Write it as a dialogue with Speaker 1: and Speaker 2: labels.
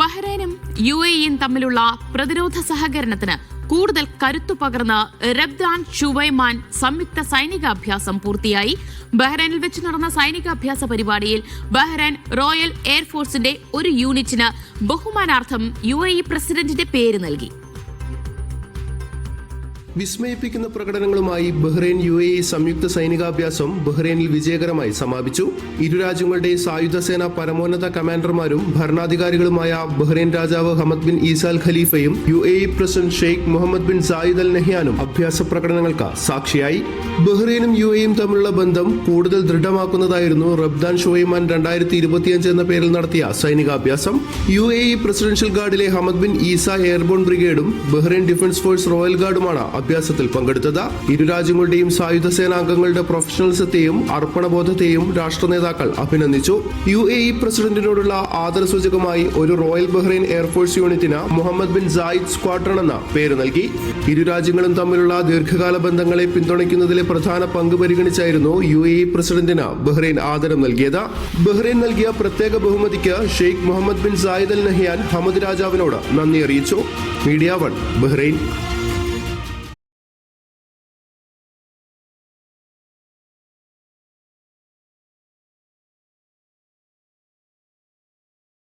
Speaker 1: ബഹ്റൈനും U എയും തമ്മിലുള്ള പ്രതിരോധ സഹകരണത്തിന് കൂടുതൽ കരുത്തു പകർന്ന് റബ്ദാൻ ഷുവൈമാൻ സംയുക്ത സൈനികാഭ്യാസം പൂർത്തിയായി. ബഹ്റൈനിൽ വെച്ച് നടന്ന സൈനികാഭ്യാസ പരിപാടിയിൽ ബഹ്റൈൻ റോയൽ എയർഫോഴ്സിന്റെ ഒരു യൂണിറ്റിന് ബഹുമാനാർത്ഥം യു പ്രസിഡന്റിന്റെ പേര് നൽകി.
Speaker 2: വിസ്മയിപ്പിക്കുന്ന പ്രകടനങ്ങളുമായി ബഹ്റൈൻ യു എ സംയുക്ത സൈനികാഭ്യാസം ബഹ്റൈനിൽ വിജയകരമായി സമാപിച്ചു. ഇരു രാജ്യങ്ങളുടെ സായുധ സേന പരമോന്നത കമാൻഡർമാരും ഭരണാധികാരികളുമായ ബഹ്റൈൻ രാജാവ് ഹമദ് ബിൻ ഈസാൽ ഖലീഫയും U A president sheikh Mohammed bin Zayed al നെഹ്യാനും അഭ്യാസ പ്രകടനങ്ങൾക്ക് സാക്ഷിയായി. ബഹ്റൈനും യു എയും തമ്മിലുള്ള ബന്ധം കൂടുതൽ ദൃഢമാക്കുന്നതായിരുന്നു റബ്ദാൻ ഷോയിമാൻ രണ്ടായിരത്തി ഇരുപത്തിയഞ്ച് എന്ന പേരിൽ നടത്തിയ സൈനികാഭ്യാസം. യു എ പ്രസിഡൻഷ്യൽ ഗാർഡിലെ ഹമദ് ബിൻ ഈസ എയർബോൺ ബ്രിഗേഡും ബഹ്റൈൻ ഡിഫൻസ് ഫോഴ്സ് റോയൽ ഗാർഡുമാണ് അഭ്യാസത്തിൽ പങ്കെടുത്തത് ഇരു രാജ്യങ്ങളുടെയും സായുധ സേനാംഗങ്ങളുടെ പ്രൊഫഷണൽസത്തെയും അർപ്പണബോധത്തെയും രാഷ്ട്ര നേതാക്കൾ അഭിനന്ദിച്ചു. യു എ ഇ പ്രസിഡന്റിനോടുള്ള ആദരസൂചകമായി ഒരു റോയൽ ബഹ്റൈൻ എയർഫോഴ്സ് യൂണിറ്റിന് മുഹമ്മദ് ബിൻ സായിദ് സ്ക്വാഡ്രൺ എന്ന പേര് നൽകി. ഇരു രാജ്യങ്ങളും തമ്മിലുള്ള ദീർഘകാല ബന്ധങ്ങളെ പിന്തുണയ്ക്കുന്നതിലെ പ്രധാന പങ്ക് പരിഗണിച്ചായിരുന്നു യു എ ഇ പ്രസിഡന്റിന് ബഹ്റൈൻ ആദരം നൽകിയത്. ബഹ്റൈൻ നൽകിയ പ്രത്യേക ബഹുമതിക്ക് Sheikh Mohammed bin Zayed Al Nahyan Hamad രാജാവിനോട് നന്ദി അറിയിച്ചു. Media One Bahrain.